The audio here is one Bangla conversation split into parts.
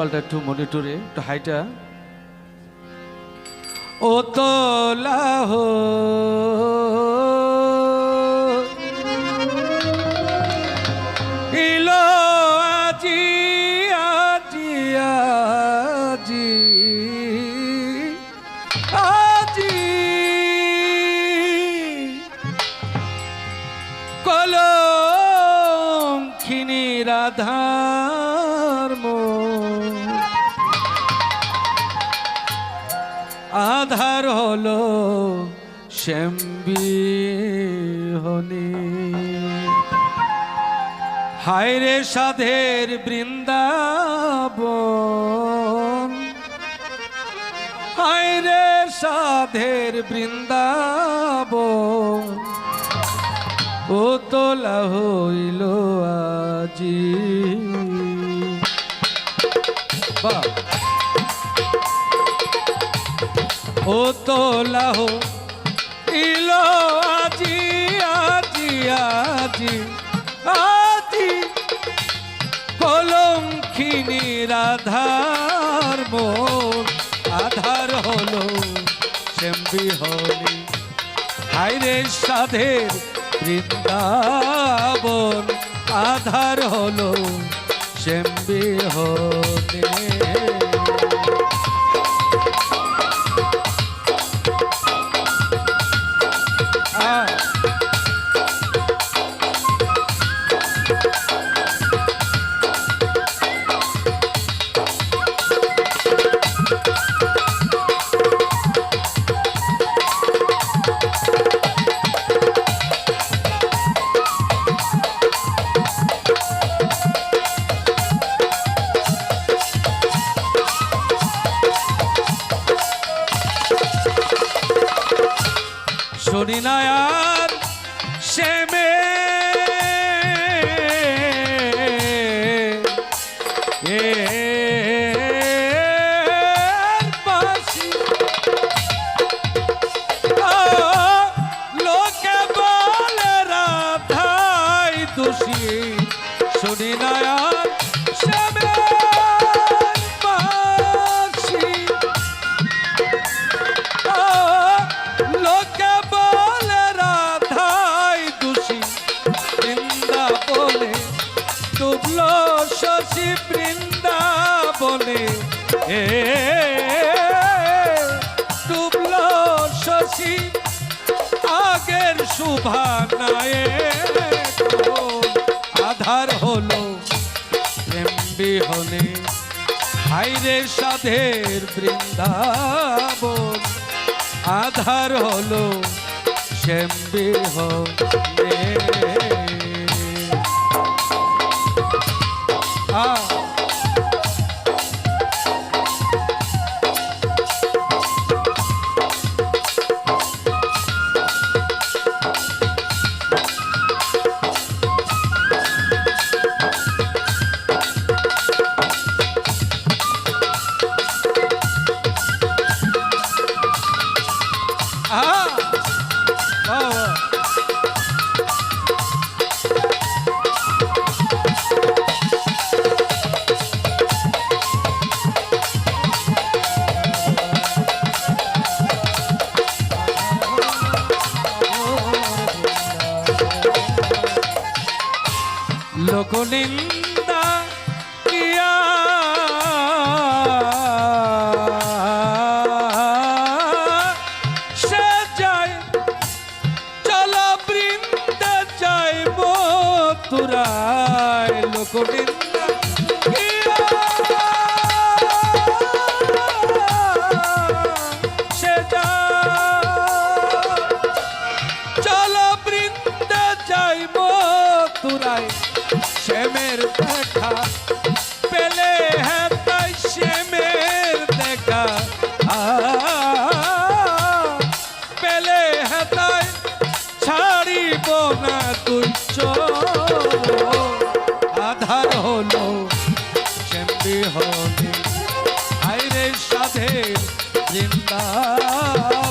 কলটা একটু মনিটরে একটু হাইটা। ও তোলাহ ইলো আজি আধার হলো শ্যাম্বি হনি। হায়রে সাধের বৃন্দাবন। হায়রে সাধের বৃন্দাবন। ও তোলা হইল আজি। বাহ। ও তোলা হইল আজি আজি আজি আজি। কলঙ্কিনী রাধার মন আধার হলো শ্যাম্বি হলি। হাইরে সাধের বৃন্দাবন। আধার হলো শ্যাম্বি হলে। শুনি না শশী আগের শুভানায় আধার হলো প্রেম বিহনে হাইরে সাধের বৃন্দাবন আধার হলো শ্যাম্বি হলে। আ corrido.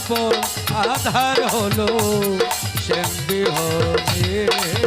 বৃন্দাবন আধার হলো শ্যামবি হলে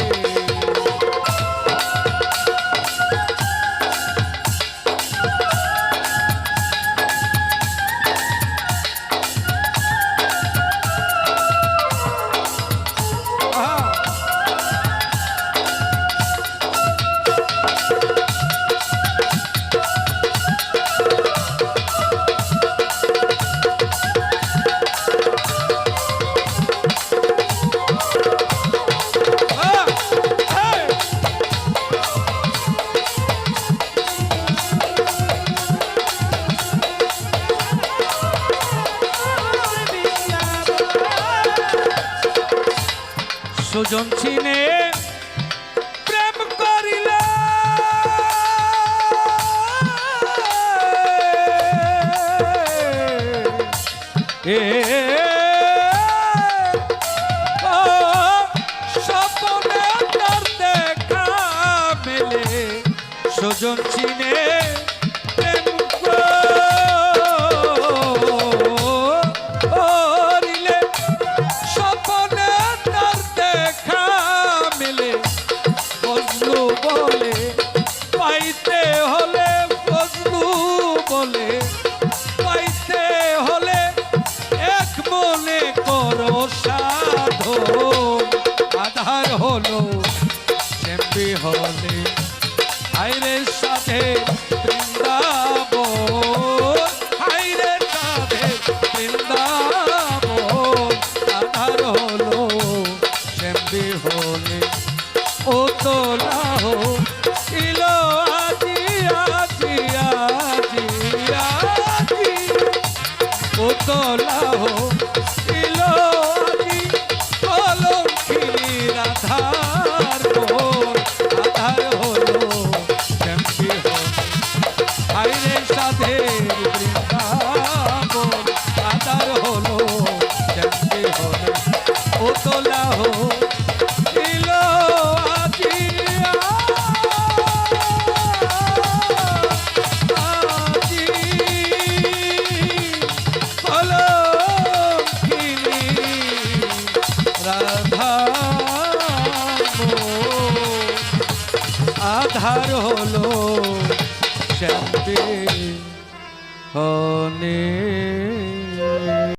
সুজন চিনে প্রেম করিলে। এ দেখা মেলে। সুজন চিনে আধার হলো সেমবি হলে। আইরে সাধে বৃন্দাব আইরে সাধে বৃন্দাব আধার হলো সেমবি হলে। ও তোলাও ইলো আজি আজি আজি আজি। ও তোলাও